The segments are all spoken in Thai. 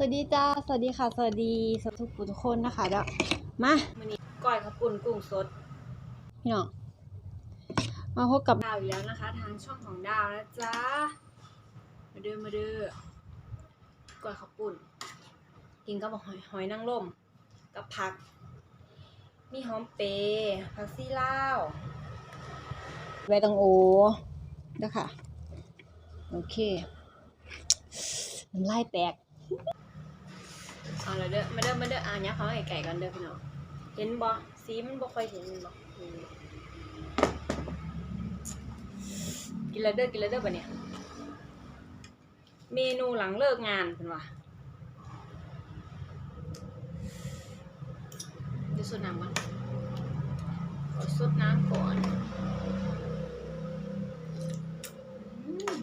สวัสดีจ้า สวัสดีค่ะ สวัสดีสวัสดีทุกผู้ทุกคนนะคะเดี๋ยวมามื้อนี้ก้อยข้าวปุ้นกุ้งสดพี่น้องมาพบกับดาวอีกแล้วนะคะ ทางช่องของดาวนะจ๊ะมาเด้อมาเด้อก้อยข้าวปุ้นกินกับหอยหอยนางรมกับผัก มีหอมเปรย์ผักซี่ลาวใบตังโอนะคะโอเคน้ำลายแตก เอาเลยเด้อมาเด้อมาเด้ออะยักเขาให้ไก่กันเด้อพี่น้องเห็นบ่สีมันบ่ค่อยเห็นมันบ่อืมกินล้วเด้อกินล้วเด้อบัดเนี่ยเมนูหลังเลิกงานเพิ่นว่าเดี๋ยวสดน้ำก่อนขอสดน้ำก่อนอืม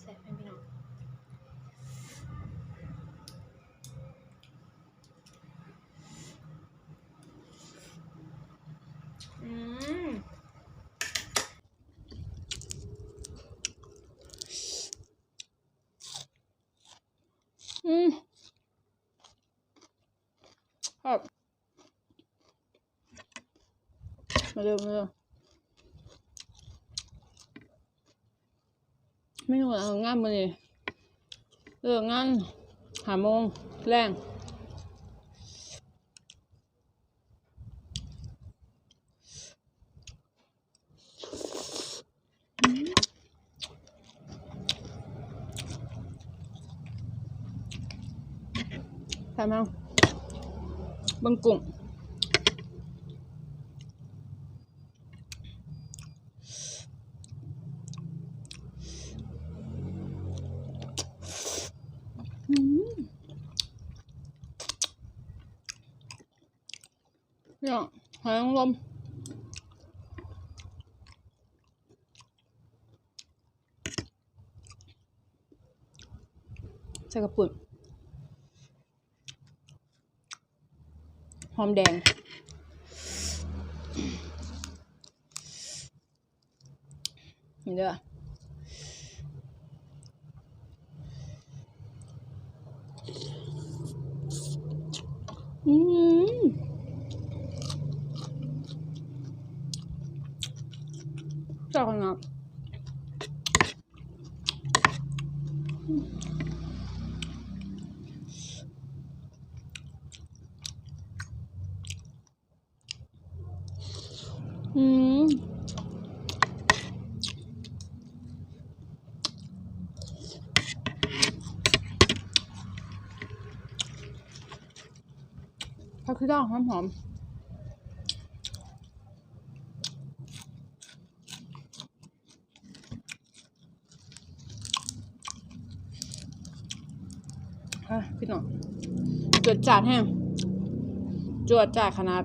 แซ่บไหมพี่น้อง อืมอืมครับมาเร็วมาเร็วไม่รู้เอางานมาเลยเลิกงานหาโมงแรง ใช่ไหมยเบังกุ้งอืมเนี่ยหอยนางรมใส่กระปุก หอมแดง นี่เด้ออืมชอบขนา อืมผักคือดองหอมหอมอะพี่น้องจวดจาดแห้จวดจาดขนาด